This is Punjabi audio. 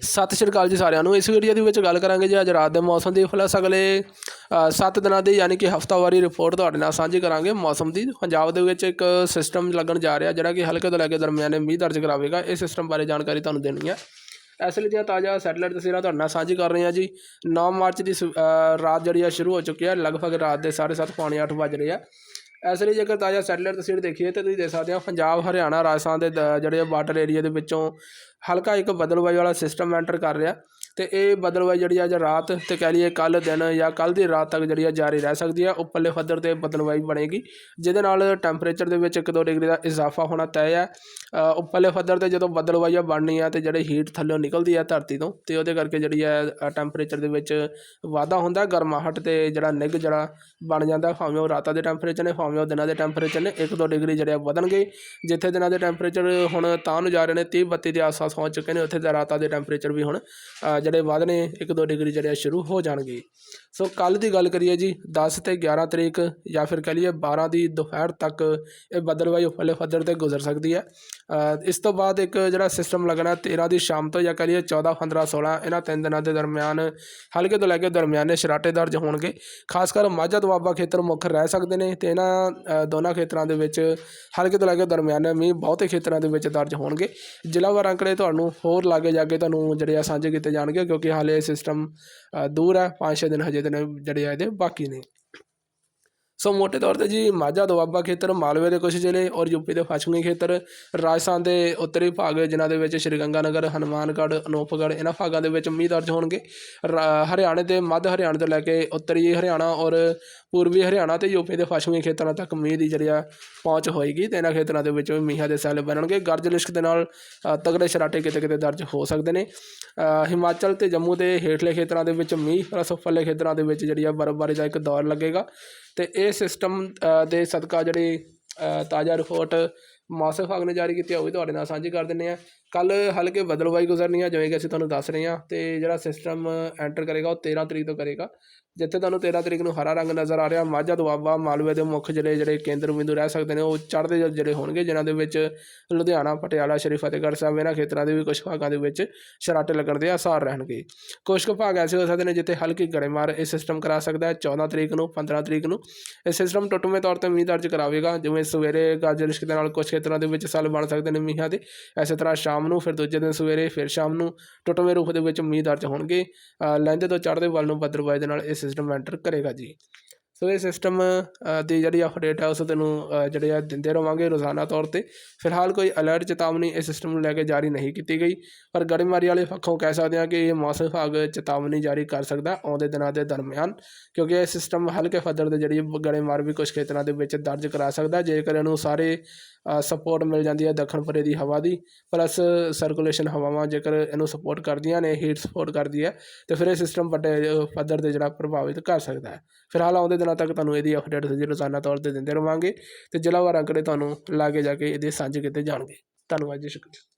ਸਤਿ ਸ਼੍ਰੀ ਅਕਾਲ ਜੀ ਸਾਰਿਆਂ ਨੂੰ। ਇਸ ਵੀਡੀਓ ਦੇ ਵਿੱਚ ਗੱਲ ਕਰਾਂਗੇ ਜੀ ਅੱਜ ਰਾਤ ਦੇ ਮੌਸਮ ਦੀ। ਪਲੱਸ ਅਗਲੇ 7 ਦਿਨਾਂ ਦੀ ਯਾਨੀ ਕਿ ਹਫਤਾਵਾਰੀ ਰਿਪੋਰਟ ਤੁਹਾਡੇ ਨਾਲ ਸਾਂਝੀ ਕਰਾਂਗੇ ਮੌਸਮ ਦੀ। ਪੰਜਾਬ ਦੇ ਵਿੱਚ ਇੱਕ ਸਿਸਟਮ ਲੱਗਣ ਜਾ ਰਿਹਾ ਜਿਹੜਾ ਕਿ ਹਲਕੇ ਤੋਂ ਲੈ ਕੇ ਦਰਮਿਆਨੇ ਮੀਂਹ ਦਰਜ ਕਰਾਵੇਗਾ। ਇਸ ਸਿਸਟਮ ਬਾਰੇ ਜਾਣਕਾਰੀ ਤੁਹਾਨੂੰ ਦੇਣੀ ਹੈ। ਇਸ ਲਈ ਦੀਆਂ ਤਾਜ਼ਾ ਸੈਟਲਾਈਟ ਤਸਵੀਰਾਂ ਤੁਹਾਡੇ ਨਾਲ ਸਾਂਝੀ ਕਰ ਰਹੇ ਹਾਂ ਜੀ। 9 ਮਾਰਚ ਦੀ ਸੁ- ਰਾਤ ਜਿਹੜੀ ਆ ਸ਼ੁਰੂ ਹੋ ਚੁੱਕੀ ਹੈ। ਲਗਭਗ ਰਾਤ ਦੇ 7:30 ਪੌਣੇ 8 ਵੱਜ ਰਹੇ ਆ। ਇਸ ਲਈ ਜੇਕਰ ਤਾਜ਼ਾ ਸੈਟਲਾਈਟ ਤਸਵੀਰ ਦੇਖੀਏ ਤਾਂ ਤੁਸੀਂ ਦੇਖ ਸਕਦੇ ਹੋ ਪੰਜਾਬ, ਹਰਿਆਣਾ, ਰਾਜਸਥਾਨ ਦੇ ਦ- ਜਿਹੜੇ ਬਾਰਡਰ ਏਰੀਆ ਦੇ ਵਿੱਚੋਂ ਹਲਕਾ ਇੱਕ ਬਦਲਵਾਈ ਵਾਲਾ ਸਿਸਟਮ ਐਂਟਰ ਕਰ ਰਿਹਾ। ਤੇ ਇਹ ਬਦਲਵਾਈ ਜਿਹੜੀ ਆ ਅੱਜ ਰਾਤ ਤੇ ਕਹਿ ਲਈਏ ਕੱਲ ਦਿਨ ਜਾਂ ਕੱਲ ਦੀ ਰਾਤ ਤੱਕ ਜਿਹੜੀ ਆ ਜਾਰੀ ਰਹਿ ਸਕਦੀ ਆ, ਉੱਪਰਲੇ ਪੱਧਰ ਤੇ ਬਦਲਵਾਈ ਬਣੇਗੀ, ਜਿਹਦੇ ਨਾਲ ਟੈਂਪਰੇਚਰ ਦੇ ਵਿੱਚ 1-2 ਡਿਗਰੀ ਦਾ ਇਜ਼ਾਫਾ ਹੋਣਾ ਤੈਅ ਆ। ਉੱਪਰਲੇ ਪੱਧਰ ਤੇ ਜਦੋਂ ਬਦਲਵਾਈਆਂ ਬਣਨੀ ਆ ਤੇ ਜਿਹੜੇ ਹੀਟ ਥੱਲੋਂ ਨਿਕਲਦੀ ਆ ਧਰਤੀ ਤੋਂ, ਤੇ ਉਹਦੇ ਕਰਕੇ ਜਿਹੜੀ ਹੈ ਟੈਂਪਰੇਚਰ ਦੇ ਵਿੱਚ ਵਾਧਾ ਹੁੰਦਾ, ਗਰਮਾਹਟ ਤੇ ਜਿਹੜਾ ਨਿੱਘ ਜਿਹੜਾ ਬਣ ਜਾਂਦਾ, ਭਾਵੇਂ ਉਹ ਰਾਤਾਂ ਦੇ ਟੈਂਪਰੇਚਰ ਨੇ, ਭਾਵੇਂ ਉਹ ਦਿਨਾਂ ਦੇ ਟੈਂਪਰੇਚਰ ਨੇ 1-2 ਡਿਗਰੀ ਜਿਹੜੇ ਆ ਵਧਣਗੇ। ਜਿੱਥੇ ਦਿਨਾਂ ਦੇ ਟੈਂਪਰੇਚਰ ਹੁਣ ਤਾਂ ਨੂੰ ਜਾ ਰਹੇ ਨੇ 30-32 ਦੇ ਆਸ-ਪਾਸ ਪਹੁੰਚ ਚੁੱਕੇ ਨੇ, ਉੱਥੇ ਦਾ ਰਾਤਾਂ ਦੇ ਟੈਂਪਰੇਚਰ ਵੀ ਹੁਣ ਜਿਹੜੇ ਵਧਣੇ 1-2 ਡਿਗਰੀ ਜਿਹੜੇ ਆ ਸ਼ੁਰੂ ਹੋ ਜਾਣਗੇ। ਸੋ ਕੱਲ ਦੀ ਗੱਲ ਕਰੀਏ ਜੀ 10 ਤੇ 11 ਤਰੀਕ ਜਾਂ ਫਿਰ ਕਹ ਲਈਏ 12 ਦੀ ਦੁਪਹਿਰ ਤੱਕ ਇਹ ਬੱਦਲਵਾਈ ਉੱਪਰਲੇ ਪੱਧਰ ਤੇ ਗੁਜ਼ਰ ਸਕਦੀ ਹੈ। ਇਸ ਤੋਂ ਬਾਅਦ ਇੱਕ ਜਿਹੜਾ ਸਿਸਟਮ ਲੱਗਣਾ 13 ਦੀ ਸ਼ਾਮ ਤੋਂ ਜਾਂ ਕਹ ਲਈਏ 14 15 16 ਇਹਨਾਂ ਤਿੰਨ ਦਿਨਾਂ ਦੇ ਦਰਮਿਆਨ, ਹਲਕੇ ਤੋਂ ਲੈ ਕੇ ਦਰਮਿਆਨੇ ਸ਼ਰਾਟੇ ਦਰਜ ਹੋਣਗੇ। ਖਾਸ ਕਰ ਮਾਝਾ ਦੁਆਬਾ ਖੇਤਰ ਮੁੱਖ ਰਹਿ ਸਕਦੇ ਨੇ ਤੇ ਇਹਨਾਂ ਦੋਨਾਂ ਖੇਤਰਾਂ ਦੇ ਵਿੱਚ ਹਲਕੇ ਤੋਂ ਲੈ ਕੇ ਦਰਮਿਆਨੇ ਮੀਂਹ ਬਹੁਤੇ ਖੇਤਰਾਂ ਦੇ ਵਿੱਚ ਦਰਜ ਹੋਣਗੇ। ਜ਼ਿਲ੍ਹਾਵਾਰ ਅੰਕੜੇ ਤੁਹਾਨੂੰ ਹੋਰ ਲਾਗੇ ਜਾ ਕੇ ਤੁਹਾਨੂੰ ਜਿਹੜੇ ਆ ਸਾਂਝੇ ਕੀਤੇ ਜਾਣਗੇ। ਕਿਉਂਕਿ ਹਾਲੇ ਇਹ ਸਿਸਟਮ ਦੂਰ ਹੈ 5-6 ਦਿਨ ਹਜੇ ਦਿਨ ਜਿਹੜੇ ਆ ਇਹਦੇ, ਬਾਕੀ ਨੇ ਸੋ ਮੋਟੇ ਤੌਰ ਤੇ ਜੀ ਮਾਝਾ ਦੁਆਬਾ ਖੇਤਰ, ਮਾਲਵੇ ਦੇ ਕੁਝ ਜ਼ਿਲ੍ਹੇ ਔਰ ਯੂਪੀ ਦੇ ਪੱਛਮੀ ਖੇਤਰ, ਰਾਜਸਥਾਨ ਦੇ ਉੱਤਰੀ ਭਾਗ ਜਿਨ੍ਹਾਂ ਦੇ ਵਿੱਚ ਸ਼੍ਰੀ ਗੰਗਾਨਗਰ ਹਨੂਮਾਨਗੜ੍ਹ, ਅਨੂਪਗੜ੍ਹ ਇਹਨਾਂ ਭਾਗਾਂ ਦੇ ਵਿੱਚ ਮੀਂਹ ਦਰਜ ਹੋਣਗੇ। ਰਾ- ਹਰਿਆਣੇ ਦੇ ਮੱਧ ਹਰਿਆਣੇ ਤੋਂ ਲੈ ਕੇ ਉੱਤਰੀ ਹਰਿਆਣਾ ਔਰ ਪੂਰਬੀ ਹਰਿਆਣਾ ਤੇ ਯੂਪੀ ਦੇ ਪੱਛਮੀ ਖੇਤਰਾਂ ਤੱਕ ਮੀਂਹ ਦੀ ਜਿਹੜੀ ਆ ਪਹੁੰਚ ਹੋਏਗੀ ਤੇ ਇਹਨਾਂ ਖੇਤਰਾਂ ਦੇ ਵਿੱਚ ਵੀ ਮੀਂਹਾਂ ਦੇ ਸੈੱਲ ਬਣਨਗੇ। ਗਰਜ ਲਿਸ਼ਕ ਦੇ ਨਾਲ ਤਗੜੇ ਸ਼ਰਾਟੇ ਕਿਤੇ ਕਿਤੇ ਦਰਜ ਹੋ ਸਕਦੇ ਨੇ। ਹਿਮਾਚਲ ਤੇ ਜੰਮੂ ਦੇ ਹੇਠਲੇ ਖੇਤਰਾਂ ਦੇ ਵਿੱਚ ਮੀਂਹ ਪਲੱਸ ਉੱਪਰਲੇ ਖੇਤਰਾਂ ਦੇ ਵਿੱਚ ਜਿਹੜੀ ਆ ਬਰਫ਼ਬਾਰੀ ਦਾ ਇੱਕ ਦੌਰ ਲੱਗੇਗਾ। ਅਤੇ ਇਹ ਸਿਸਟਮ ਦੇ ਸਦਕਾ ਜਿਹੜੀ ਤਾਜ਼ਾ ਰਿਪੋਰਟ ਮੌਸਮ ਵਿਭਾਗ ਨੇ ਜਾਰੀ ਕੀਤੀ ਆ ਉਹ ਵੀ ਤੁਹਾਡੇ ਨਾਲ ਸਾਂਝੀ ਕਰ ਦਿੰਦੇ ਆ ਕੱਲ ਹਲਕੇ ਬਦਲਵਾਈ ਗੁਜ਼ਰਨੀ ਆ ਜਿਵੇਂ ਕਿ ਅਸੀਂ ਤੁਹਾਨੂੰ ਦੱਸ ਰਹੇ ਹਾਂ, ਤੇ ਜਿਹੜਾ ਸਿਸਟਮ ਐਂਟਰ ਕਰੇਗਾ, ਉਹ 13 ਤਰੀਕ ਤੋਂ ਕਰੇਗਾ। ਜਿੱਥੇ ਤੁਹਾਨੂੰ 13 ਤਰੀਕ ਨੂੰ ਹਰਾ ਰੰਗ ਨਜ਼ਰ ਆ ਰਿਹਾ, ਮਾਝਾ ਦੁਆਬਾ ਮਾਲਵੇ ਦੇ ਮੁੱਖ ਜਿਹੜੇ ਜਿਹੜੇ ਕੇਂਦਰ ਬਿੰਦੂ ਰਹਿ ਸਕਦੇ ਨੇ, ਉਹ ਚੜ੍ਹਦੇ ਜਿਹੜੇ ਹੋਣਗੇ, ਜਿਨ੍ਹਾਂ ਦੇ ਵਿੱਚ ਲੁਧਿਆਣਾ, ਪਟਿਆਲਾ, ਸ਼੍ਰੀ ਫਤਿਹਗੜ੍ਹ ਸਾਹਿਬ, ਇਹਨਾਂ ਖੇਤਰਾਂ ਦੇ ਵੀ ਕੁਝ ਭਾਗਾਂ ਦੇ ਵਿੱਚ ਸ਼ਰਾਟੇ ਲੱਗਣ ਦੇ ਆਸਾਰ ਰਹਿਣਗੇ। ਕੁਝ ਕੁ ਭਾਗ ਐਸੇ ਹੋ ਸਕਦੇ ਨੇ ਜਿੱਥੇ ਹਲਕੀ ਗੜੇਮਾਰ ਇਹ ਸਿਸਟਮ ਕਰਾ ਸਕਦਾ ਹੈ 14 ਤਰੀਕ ਨੂੰ 15 ਤਰੀਕ ਨੂੰ। ਇਹ ਸਿਸਟਮ ਟੁੱਟਵੇਂ ਤੌਰ ਤੇ ਮੀਂਹ ਦਰਜ ਕਰਾਵੇਗਾ, ਜਿਵੇਂ ਸਵੇਰੇ ਗਾਜਰ ਰਿਸ਼ਕ ਦੇ ਨਾਲ ਕੁਝ ਖੇਤਰਾਂ ਦੇ ਵਿੱਚ ਸੱਲ ਬਣ ਸਕਦੇ ਨੇ ਮੀਂਹਾਂ ਦੇ। ਇਸੇ ਤਰ੍ਹਾਂ ਸ਼ਾਮ ਨੂੰ ਫਿਰ ਦੂਜੇ ਦਿਨ ਸਵੇਰੇ ਫਿਰ ਸ਼ਾਮ ਨੂੰ ਟੁੱਟਵੇਂ ਰੂਪ ਦੇ ਵਿੱਚ ਮੀਂਹ ਦਰਜ ਹੋਣਗੇ। ਲਹਿੰਦੇ ਤੋਂ ਚੜ੍ਹਦੇ ਵੱਲ ਨੂੰ ਬੱਦਲਵਾਈ ਦੇ ਨਾਲ ਇਹ ਸਿਸਟਮ ਐਂਟਰ ਕਰੇਗਾ ਜੀ। ਸੋ ਇਹ ਸਿਸਟਮ ਦੀ ਜਿਹੜੀ ਅਪਡੇਟ ਹੈ ਉਸ ਤੈਨੂੰ ਜਿਹੜੇ ਆ ਦਿੰਦੇ ਰਵਾਂਗੇ ਰੋਜ਼ਾਨਾ ਤੌਰ ਤੇ। ਫਿਲਹਾਲ ਕੋਈ ਅਲਰਟ ਚੇਤਾਵਨੀ ਇਸ ਸਿਸਟਮ ਨੂੰ ਲੈ ਕੇ ਜਾਰੀ ਨਹੀਂ ਕੀਤੀ ਗਈ। ਪਰ ਗੜੇਮਾਰੀ ਵਾਲੇ ਪੱਖੋਂ ਕਹਿ ਸਕਦੇ ਹਾਂ ਕਿ ਇਹ ਮੌਸਮ ਵਿਭਾਗ ਚੇਤਾਵਨੀ ਜਾਰੀ ਕਰ ਸਕਦਾ ਆਉਂਦੇ ਦਿਨਾਂ ਦੇ ਦਰਮਿਆਨ। ਕਿਉਂਕਿ ਇਹ ਸਿਸਟਮ ਹਲਕੇ ਪੱਧਰ ਦੇ ਜਿਹੜੀ ਗੜੇਮਾਰ ਵੀ ਕੁਝ ਖੇਤਰਾਂ ਦੇ ਵਿੱਚ ਦਰਜ ਕਰਾ ਸਕਦਾ, ਜੇਕਰ ਇਹਨੂੰ ਸਾਰੇ ਸਪੋਰਟ ਮਿਲ ਜਾਂਦੀ ਹੈ ਦੱਖਣ ਪਰੇ ਦੀ ਹਵਾ ਦੀ ਪਲੱਸ ਸਰਕੂਲੇਸ਼ਨ ਹਵਾਵਾਂ ਜੇਕਰ ਇਹਨੂੰ ਸਪੋਰਟ ਕਰਦੀਆਂ ਨੇ ਹੀਟ ਸਪੋਰਟ ਕਰਦੀ ਹੈ, ਤੇ ਫਿਰ ਇਹ ਸਿਸਟਮ ਵੱਡੇ ਪੱਧਰ ਤੇ ਜਿਹੜਾ ਪ੍ਰਭਾਵਿਤ ਕਰ ਸਕਦਾ ਹੈ। ਫਿਲਹਾਲ ਆਉਂਦੇ ਦਿਨਾਂ ਤੱਕ ਤੁਹਾਨੂੰ ਇਹਦੀ ਅਪਡੇਟ ਅਸੀਂ ਰੋਜ਼ਾਨਾ ਤੌਰ ਤੇ ਦਿੰਦੇ ਰਵਾਂਗੇ, ਤੇ ਜ਼ਿਲ੍ਹਾਵਾਰ ਅੰਕੜੇ ਤੁਹਾਨੂੰ ਲਾਗੇ ਜਾ ਕੇ ਇਹਦੇ ਸਾਂਝੇ ਕੀਤੇ ਜਾਣਗੇ। ਧੰਨਵਾਦ, ਜੀ ਸ਼ੁਕਰੀਆ